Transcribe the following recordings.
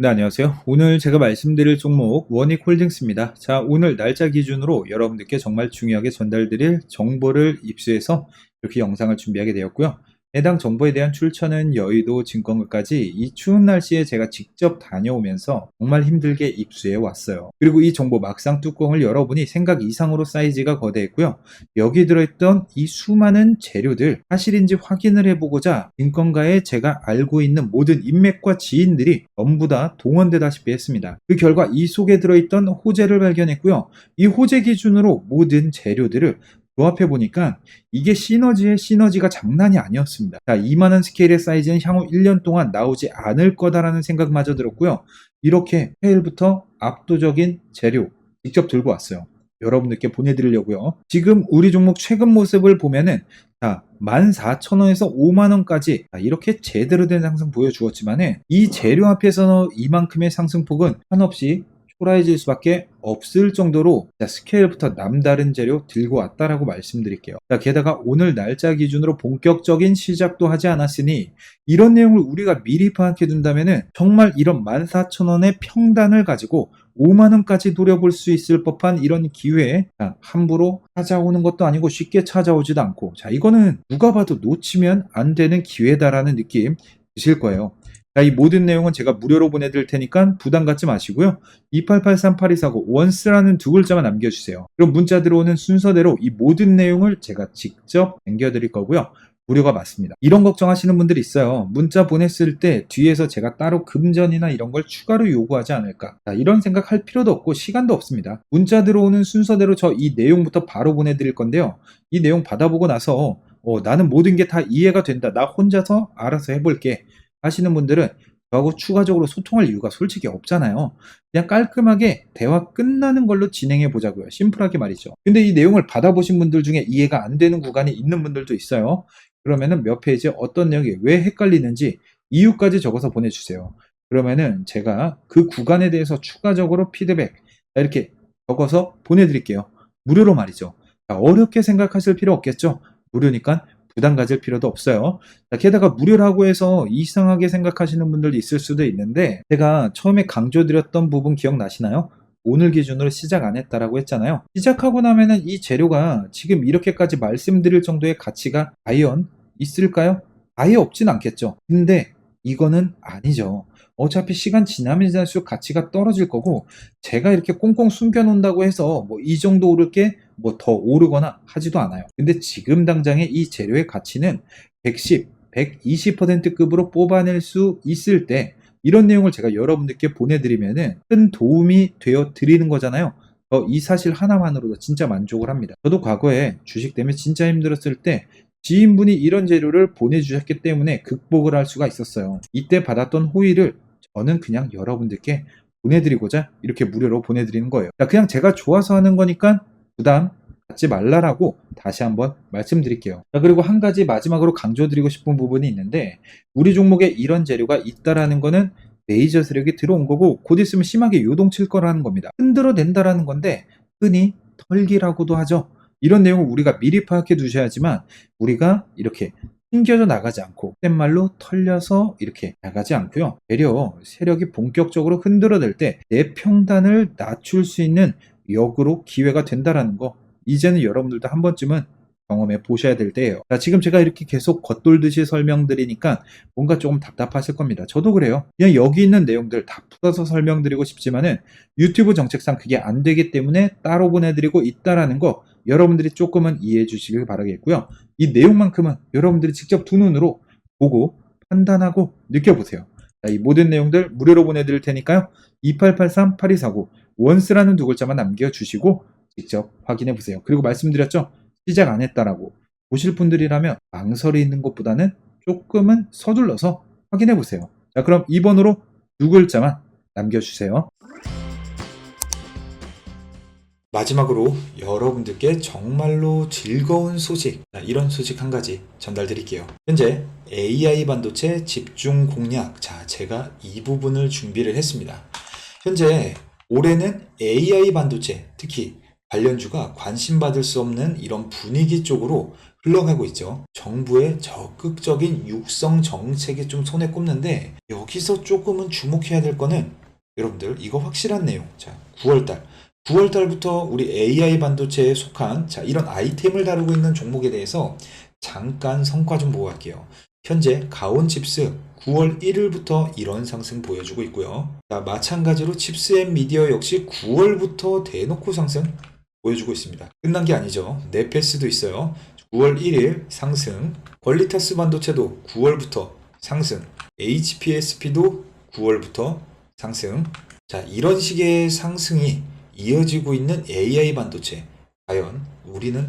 네, 안녕하세요. 오늘 제가 말씀드릴 종목 원익홀딩스입니다. 자, 오늘 날짜 기준으로 여러분들께 정말 중요하게 전달드릴 정보를 입수해서 이렇게 영상을 준비하게 되었고요. 해당 정보에 대한 출처는 여의도 증권가까지 이 추운 날씨에 제가 직접 다녀오면서 정말 힘들게 입수해 왔어요. 그리고 이 정보 막상 뚜껑을 열어보니 생각 이상으로 사이즈가 거대했고요. 여기 들어있던 이 수많은 재료들 사실인지 확인을 해보고자 증권가에 제가 알고 있는 모든 인맥과 지인들이 전부 다 동원되다시피 했습니다. 그 결과 이 속에 들어있던 호재를 발견했고요. 이 호재 기준으로 모든 재료들을 조합해 보니까 이게 시너지의 시너지가 장난이 아니었습니다. 자, 이만한 스케일의 사이즈는 향후 1년 동안 나오지 않을 거다라는 생각마저 들었고요. 이렇게 페일부터 압도적인 재료 직접 들고 왔어요. 여러분들께 보내드리려고요. 지금 우리 종목 최근 모습을 보면은 자, 14,000원에서 5만원까지 이렇게 제대로 된 상승 보여주었지만은 이 재료 앞에서 이만큼의 상승폭은 한없이 초라해질 수밖에 없을 정도로 자, 스케일부터 남다른 재료 들고 왔다라고 말씀드릴게요. 자, 게다가 오늘 날짜 기준으로 본격적인 시작도 하지 않았으니 이런 내용을 우리가 미리 파악해 둔다면은 정말 이런 14,000원의 평단을 가지고 5만원까지 노려볼 수 있을 법한 이런 기회에 자, 함부로 찾아오는 것도 아니고 쉽게 찾아오지도 않고 자 이거는 누가 봐도 놓치면 안 되는 기회다라는 느낌 드실 거예요. 자, 이 모든 내용은 제가 무료로 보내드릴 테니까 부담 갖지 마시고요. 28838249 원스라는 두 글자만 남겨주세요. 그럼 문자 들어오는 순서대로 이 모든 내용을 제가 직접 남겨드릴 거고요. 무료가 맞습니다. 이런 걱정하시는 분들이 있어요. 문자 보냈을 때 뒤에서 제가 따로 금전이나 이런 걸 추가로 요구하지 않을까. 자, 이런 생각할 필요도 없고 시간도 없습니다. 문자 들어오는 순서대로 저 이 내용부터 바로 보내드릴 건데요. 이 내용 받아보고 나서 어, 나는 모든 게 다 이해가 된다. 나 혼자서 알아서 해볼게. 하시는 분들은 저하고 추가적으로 소통할 이유가 솔직히 없잖아요. 그냥 깔끔하게 대화 끝나는 걸로 진행해 보자고요. 심플하게 말이죠. 근데 이 내용을 받아보신 분들 중에 이해가 안 되는 구간이 있는 분들도 있어요. 그러면은 몇 페이지에 어떤 내용이 왜 헷갈리는지 이유까지 적어서 보내주세요. 그러면은 제가 그 구간에 대해서 추가적으로 피드백 이렇게 적어서 보내드릴게요. 무료로 말이죠. 어렵게 생각하실 필요 없겠죠? 무료니까 부담 가질 필요도 없어요. 게다가 무료라고 해서 이상하게 생각하시는 분들도 있을 수도 있는데 제가 처음에 강조드렸던 부분 기억나시나요? 오늘 기준으로 시작 안 했다라고 했잖아요. 시작하고 나면은 이 재료가 지금 이렇게까지 말씀드릴 정도의 가치가 과연 있을까요? 아예 없진 않겠죠. 근데 이거는 아니죠. 어차피 시간 지나면 지날수록 가치가 떨어질 거고 제가 이렇게 꽁꽁 숨겨 놓는다고 해서 뭐 이 정도 오를 게 뭐 더 오르거나 하지도 않아요. 근데 지금 당장의 이 재료의 가치는 110, 120%급으로 뽑아낼 수 있을 때 이런 내용을 제가 여러분들께 보내드리면은 큰 도움이 되어 드리는 거잖아요. 어, 이 사실 하나만으로도 진짜 만족을 합니다. 저도 과거에 주식 때문에 진짜 힘들었을 때 지인분이 이런 재료를 보내주셨기 때문에 극복을 할 수가 있었어요. 이때 받았던 호의를 저는 그냥 여러분들께 보내드리고자 이렇게 무료로 보내드리는 거예요. 그냥 제가 좋아서 하는 거니까 부담 갖지 말라라고 다시 한번 말씀드릴게요. 자, 그리고 한 가지 마지막으로 강조드리고 싶은 부분이 있는데 우리 종목에 이런 재료가 있다라는 거는 레이저 세력이 들어온 거고 곧 있으면 심하게 요동칠 거라는 겁니다. 흔들어 낸다라는 건데 흔히 털기라고도 하죠. 이런 내용을 우리가 미리 파악해 두셔야지만 우리가 이렇게 튕겨져 나가지 않고 땐 말로 털려서 이렇게 나가지 않고요. 되려 세력이 본격적으로 흔들어댈 때내 평단을 낮출 수 있는 역으로 기회가 된다라는 거 이제는 여러분들도 한 번쯤은 경험해 보셔야 될 때예요. 자, 지금 제가 이렇게 계속 겉돌듯이 설명드리니까 뭔가 조금 답답하실 겁니다. 저도 그래요. 그냥 여기 있는 내용들 다 풀어서 설명드리고 싶지만은 유튜브 정책상 그게 안 되기 때문에 따로 보내드리고 있다라는 거 여러분들이 조금은 이해해 주시길 바라겠고요. 이 내용만큼은 여러분들이 직접 두 눈으로 보고 판단하고 느껴보세요. 자, 이 모든 내용들 무료로 보내드릴 테니까요. 2883-8249 원스라는 두 글자만 남겨주시고 직접 확인해 보세요. 그리고 말씀드렸죠? 시작 안 했다라고 보실 분들이라면 망설이 있는 것보다는 조금은 서둘러서 확인해 보세요. 자, 그럼 2번으로 두 글자만 남겨주세요. 마지막으로 여러분들께 정말로 즐거운 소식, 이런 소식 한 가지 전달드릴게요. 현재 AI 반도체 집중 공략, 자, 제가 이 부분을 준비를 했습니다. 현재 올해는 AI 반도체, 특히 관련주가 관심받을 수 없는 이런 분위기 쪽으로 흘러가고 있죠. 정부의 적극적인 육성 정책이 좀 손에 꼽는데 여기서 조금은 주목해야 될 거는 여러분들 이거 확실한 내용. 자, 9월달. 9월달부터 우리 AI 반도체에 속한 자, 이런 아이템을 다루고 있는 종목에 대해서 잠깐 성과 좀 보고 갈게요. 현재 가온 칩스 9월 1일부터 이런 상승 보여주고 있고요. 자, 마찬가지로 칩스 앤 미디어 역시 9월부터 대놓고 상승 보여주고 있습니다. 끝난 게 아니죠. 네페스도 있어요. 9월 1일 상승, 퀄리타스 반도체도 9월부터 상승, HPSP도 9월부터 상승. 자, 이런 식의 상승이 이어지고 있는 AI 반도체. 과연 우리는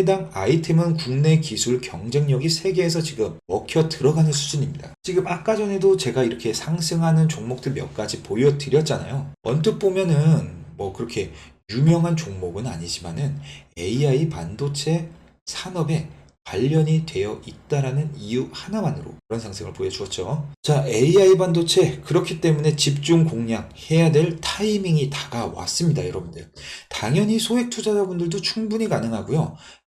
해당 아이템은 국내 기술 경쟁력이 세계에서 지금 먹혀 들어가는 수준입니다. 지금 아까 전에도 제가 이렇게 상승하는 종목들 몇 가지 보여드렸잖아요. 언뜻 보면은 뭐 그렇게 유명한 종목은 아니지만은 AI 반도체 산업에 관련이 되어 있다라는 이유 하나만으로 그런 상승을 보여주었죠. 자, AI 반도체 그렇기 때문에 집중 공략해야 될 타이밍이 다가왔습니다, 여러분들. 당연히 소액 투자자분들도 충분히 가능하고요.